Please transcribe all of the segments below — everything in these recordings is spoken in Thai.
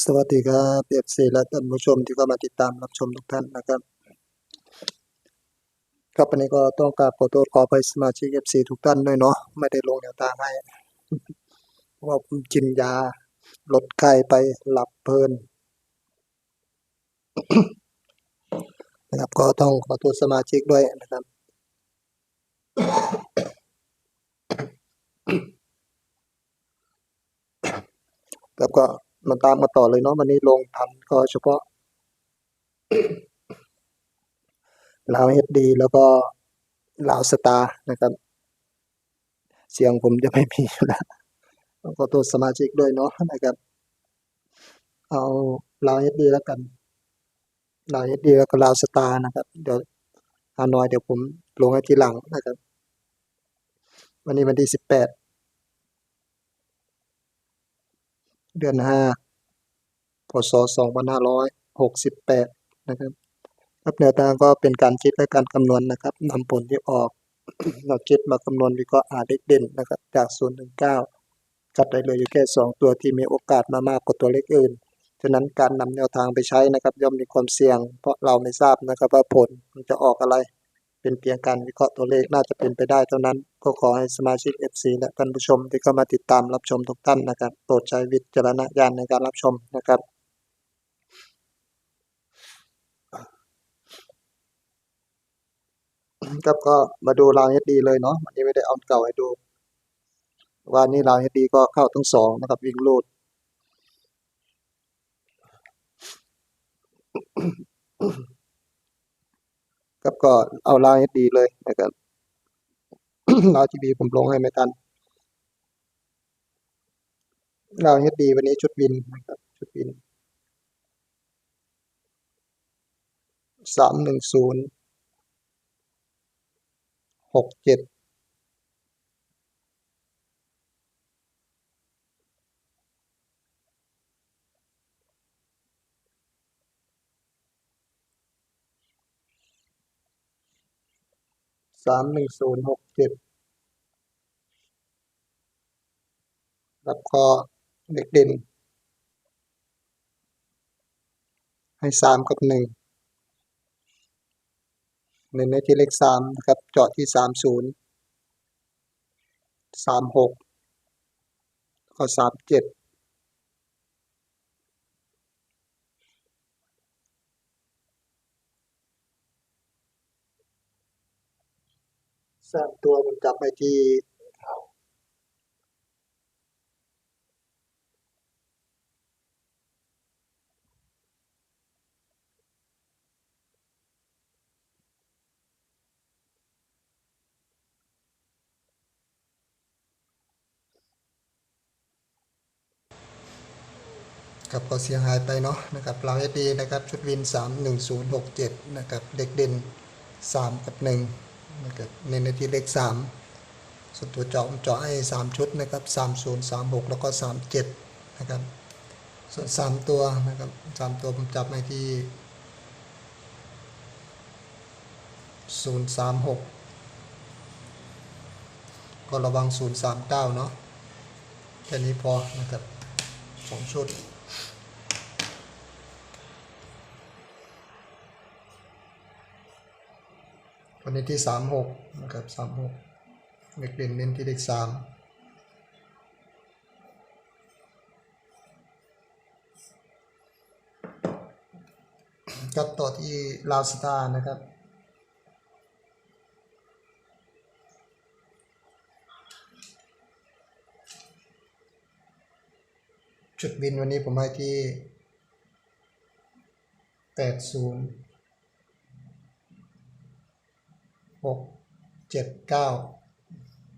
สวัสดีครับเอฟซีและท่านผู้ชมที่เข้ามาติดตามรับชมทุกท่านนะครับ ครับวันนี้ก็ต้องกราบขอโทษขออภัยสมาชิกเอฟซีทุกท่านด้วยเนาะไม่ได้ลงแนวทางให้เพราะว่าผมกินยาลดไข้ไปหลับเพลินนะครับ ก็ต้องขอโทษสมาชิกด้วยนะครับครับก็ มาตามมาต่อเลยเนาะวันนี้ลงทันก็เฉพาะลาวเฮดดีแล้วก็ลาวสตาร์นะครับ เสียงผมจะไม่มีอยู่แล้วต้องขอโทษสมาชิกด้วยเนาะนะครับ เอาลาวเฮดดีแล้วกันลาวเฮดดีแล้วก็ลาวสตาร์นะครับ เดี๋ยวฮานอยเดี๋ยวผมลงให้ทีหลังนะครับ วันนี้วันที่สิบแปด เดือนห้าพศสองพันห้าร้อยหกสิบแปดนะครับครับแนวทางก็เป็นการคิดและการคำนวณนะครับนำผลที่ออก เราคิดมาคำนวณวิเคราะห์หาเลขเด่นนะครับ จากศูนย์ถึงเก้าจัดได้เลยอยู่แค่สองตัวที่มีโอกาสมามากกว่าตัวเลขอื่นฉะนั้นการนำแนวทางไปใช้นะครับ ย่อมมีความเสี่ยง เพราะเราไม่ทราบนะครับว่าผลมันจะออกอะไร เป็นเพียงการวิเคราะห์ตัวเลขน่าจะเป็นไปได้เท่านั้น ก็ขอให้สมาชิก FC และท่านผู้ชมที่เข้ามาติดตามรับชมทุกท่านนะครับโปรดใช้วิจารณญาณในการรับชมนะครับครับก็มาดูราวเฮดดีเลยเนาะวันนี้ไม่ได้เอาเก่าให้ดู วันนี้ราวเฮดดีก็เข้าทั้งสองนะครับวิ่งลูด ครับก็เอาลาวเฮดดีเลยนะครับลาวทีวีผมลงให้ไม่ทันลาวเฮดดีวันนี้ชุดวินนะครับชุดวินสามหนึ่งศูนย์หกเจ็ด สามหนึ่งศูนย์หกเจ็ดแล้วก็เด็กเด่น ให้สามกับหนึ่งเน้นในที่เลขสามนะครับ เจาะที่สามศูนย์สามหกก็สามเจ็ด สามตัวผมจับไปที่ครับก็เสียหายไปเนาะนะครับเราเอดีนะครับ ชุดวิน 31067 นะครับ เด็กเด่น 3 กับ 1 มันเกิดในนาทีเลขสามส่วนตัวจาะจาะให้สามชุดนะครับสามศูนย์สามหกแล้วก็สามเจ็ดนะครับ ส่วนสามตัวนะครับสามตัวผมจับในที่ศูนย์สามหกก็ระวังศูนย์สามเจ้าเนาะแค่นี้พอนะครับสองชุด วันนี้ที่สามหกนะครับสามหกเด็กเรียนเน้นที่เลขสามก็ต่อที่ลาวสตาร์นะครับจุดบินวันนี้ผมให้ที่ 80 หกเจ็ดเก้า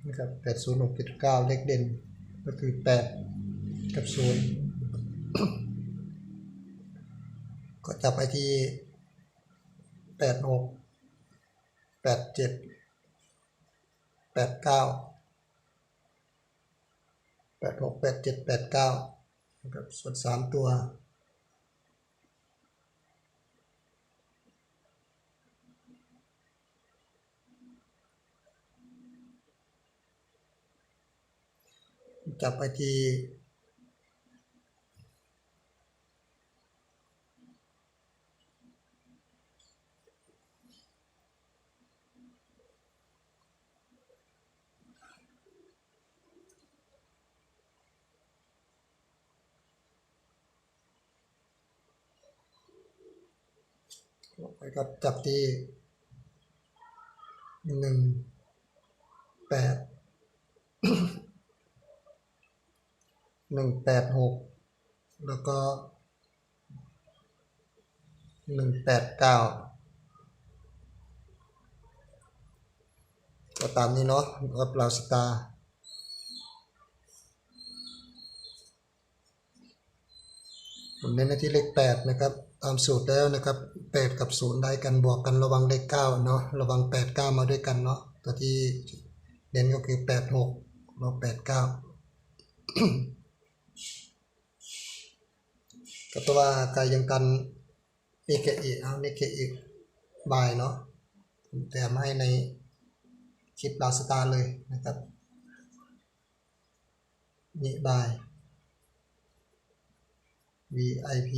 นะครับแปดศูนย์หกเจ็ดเก้าเลขเด่นก็คือแปดกับศูนย์ก็จับไปที่แปดหกแปดเจ็ดแปดเก้าแปดหกแปดเจ็ดแปดเก้ากับส่วนสามตัว จับไปทีไปกับจับทีหนึ่งแปด หนึ่งแปดหกแล้วก็หนึ่งแปดเก้าก็ตามนี้เนาะกับลาวสตาร์ผมเน้นในที่เลขแปดนะครับตามสูตรแล้วนะครับแปดกับศูนย์ได้กันบวกกันระวังเลขเก้าเนาะระวังแปดเก้ามาด้วยกันเนาะตัวที่เน้นก็คือแปดหกเราแปดเก้า ก็ตัวว่ากายยังกันนี่เกอีเอานี่เกอีบายเนาะผมแถมให้ในคลิปลาวสตาร์เลยนะครับนี่บาย VIP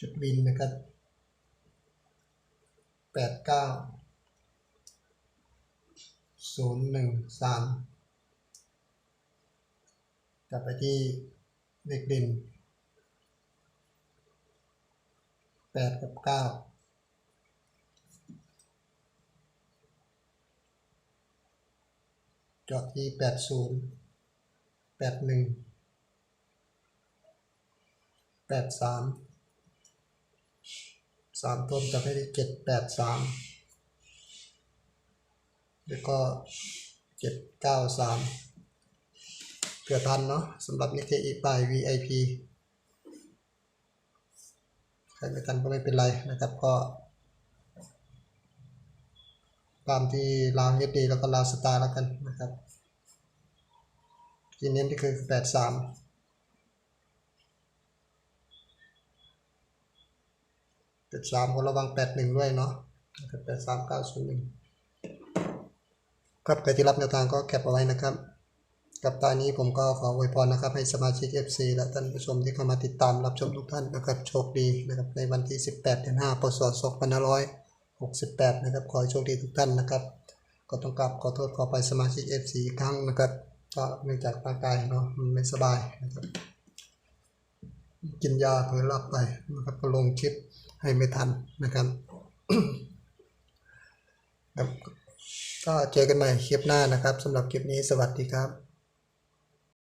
จุดบินนะครับแปดเก้า ศูนย์หนึ่งสามกลับไปที่เลขเด่นแปดกับเก้าจอดที่แปดศูนย์แปดหนึ่งแปดสามสามต้นจะไปที่เจ็ดแปดสาม แล้วก็เจ็ดเก้าสามเผื่อทันเนาะสำหรับนิเคอีปาย VIP ใครไม่ทันก็ไม่เป็นไรนะครับก็ตามที่ลาวเฮดดีแล้วก็ลาวสตาร์แล้วกันนะครับที่เน้นที่คือแปดสามแปดสามก็ระวังแปดหนึ่งด้วยเนาะแปดสามเก้าศูนย์หนึ่ง ครับใครที่รับแนวทางก็แคปเอาไว้นะครับ กับตอนนี้ผมก็ขออวยพรนะครับ ให้สมาชิก FC และท่านผู้ชมที่เข้ามาติดตามรับชมทุกท่านนะครับโชคดีนะครับในวันที่ 18เดือน5พศ2568 นะครับขอให้โชคดีทุกท่านนะครับก็ต้องกราบขอโทษขอไปสมาชิก FC อีกครั้งนะครับก็เนื่องจากร่างกายเนาะมันไม่สบายนะครับกินยาเพื่อรับไปนะครับก็ลงคลิปให้ไม่ทันนะครับ ก็เจอกันใหม่คลิปหน้านะครับสำหรับคลิปนี้สวัสดีครับ